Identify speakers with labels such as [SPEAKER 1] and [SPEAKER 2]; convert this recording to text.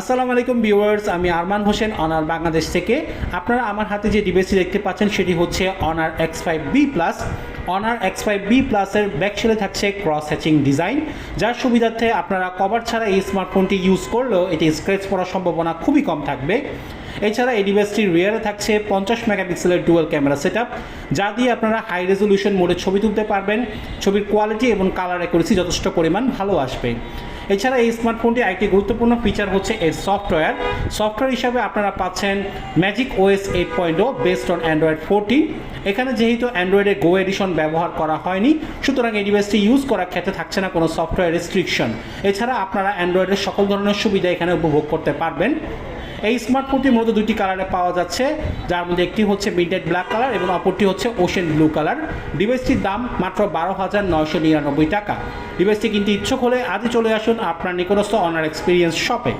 [SPEAKER 1] আসসালামু আলাইকুম ভিউয়ার্স, আমি আরমান হোসেন, অনার বাংলাদেশ থেকে। আপনারা আমার হাতে যে ডিভাইসটি দেখতে পাচ্ছেন, সেটি হচ্ছে Honor X five B plus. Honor X five B প্লাসের ব্যাকশেলে থাকছে ক্রস হ্যাচিং ডিজাইন যার সুবিধার্থে আপনারা কভার ছাড়া এই স্মার্টফোনটি ইউজ করলেও এটি স্ক্র্যাচ পড়ার সম্ভাবনা খুবই কম থাকবে। এছাড়া এই ডিভাইসটির রিয়ারে থাকছে পঞ্চাশ মেগাপিক্সেলের ডুয়াল ক্যামেরা সেট যা দিয়ে আপনারা হাই রেজলিউশন মোডে ছবি তুলতে পারবেন। ছবির কোয়ালিটি এবং কালার অ্যাকুরেসি যথেষ্ট পরিমাণ ভালো আসবে। এছাড়া এই স্মার্টফোনটি একটি গুরুত্বপূর্ণ ফিচার হচ্ছে এর সফটওয়্যার সফটওয়্যার হিসাবে আপনারা পাচ্ছেন Magic OS eight point O based on Android fourteen এখানে যেহেতু অ্যান্ড্রয়েডের গো এডিশন ব্যবহার করা হয়নি, সুতরাং এই ডিভাইসটি ইউজ করার ক্ষেত্রে থাকছে না কোনো সফটওয়্যার রেস্ট্রিকশন এছাড়া আপনারা অ্যান্ড্রয়েডের সকল ধরনের সুবিধা এখানে উপভোগ করতে পারবেন। এই স্মার্টফোনটি মূলত দুটি কালারে পাওয়া যাচ্ছে, যার মধ্যে একটি হচ্ছে মিডনাইট ব্ল্যাক কালার এবং অপরটি হচ্ছে ওশেন ব্লু কালার ডিভাইসটির দাম মাত্র বারো হাজার নয়শো নিরানব্বই টাকা। ডিভাইসটি কিনতে ইচ্ছুক হলে আজই চলে আসুন আপনার নিকটস্থ অনার এক্সপিরিয়েন্স শপে